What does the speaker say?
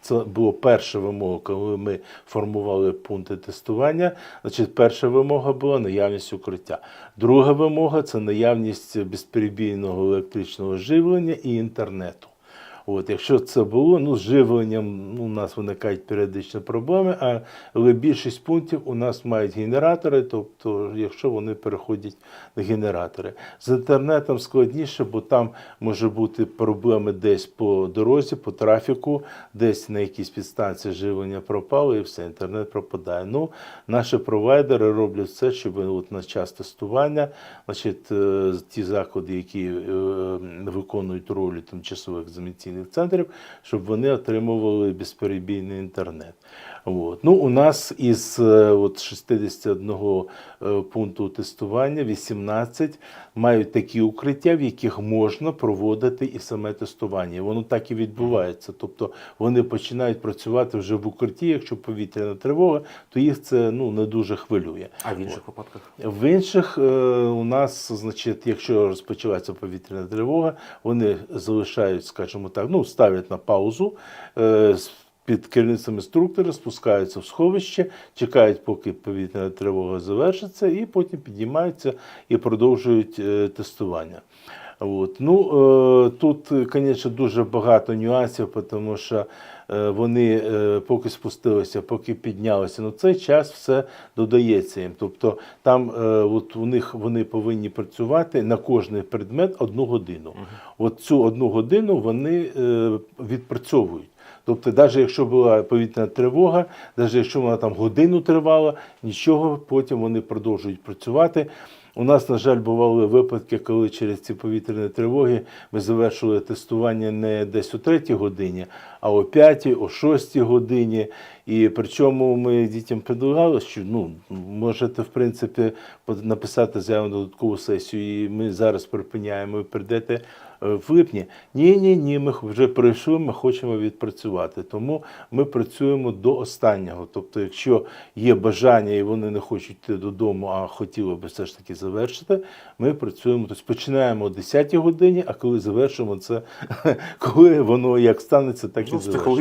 Це було перша вимога, коли ми формували пункти тестування. Значить, перша вимога була наявність укриття. Друга вимога це наявність безперебійного електричного живлення і інтернету. От, якщо це було, ну з живленням ну, у нас виникають періодичні проблеми, але більшість пунктів у нас мають генератори, тобто, якщо вони переходять на генератори. З інтернетом складніше, бо там може бути проблеми десь по дорозі, по трафіку, десь на якійсь підстанції живлення пропало і все, інтернет пропадає. Ну, наші провайдери роблять все, щоб от на час тестування, значить, е, ті заклади, які е, виконують ролі тимчасових екзаменційних центрів, щоб вони отримували безперебійний інтернет. От. Ну, у нас із е, от 61 е, пункту тестування 18 мають такі укриття, в яких можна проводити і саме тестування. Воно так і відбувається. Тобто вони починають працювати вже в укритті, якщо повітряна тривога, то їх це ну, не дуже хвилює. А в інших випадках? В інших е, у нас, значить, якщо розпочинається повітряна тривога, вони залишають, скажімо так, ну ставлять на паузу. е, Під керівництвом інструктора спускаються в сховище, чекають, поки повітряна тривога завершиться, і потім піднімаються і продовжують е, тестування. От. Ну, е, тут, звісно, дуже багато нюансів, тому що е, вони е, поки спустилися, поки піднялися, ну цей час все додається їм. Тобто там от у них вони повинні працювати на кожний предмет одну годину. От цю одну годину вони відпрацьовують. Тобто, навіть якщо була повітряна тривога, навіть якщо вона там годину тривала, нічого, потім вони продовжують працювати. У нас, на жаль, бували випадки, коли через ці повітряні тривоги ми завершили тестування не десь о 3 годині, а о 5, о 6 годині. І причому ми дітям предлагали, що ну, можете, в принципі, написати заяву на додаткову сесію, і ми зараз припиняємо і прийдете в липні. Ні, ні, ні, ми вже пройшли, ми хочемо відпрацювати. Тому ми працюємо до останнього. Тобто, якщо є бажання і вони не хочуть йти додому, а хотіли би все ж таки завершити, ми працюємо. Тобто починаємо о 10 годині, а коли завершимо це, коли воно як станеться, так і завершимо.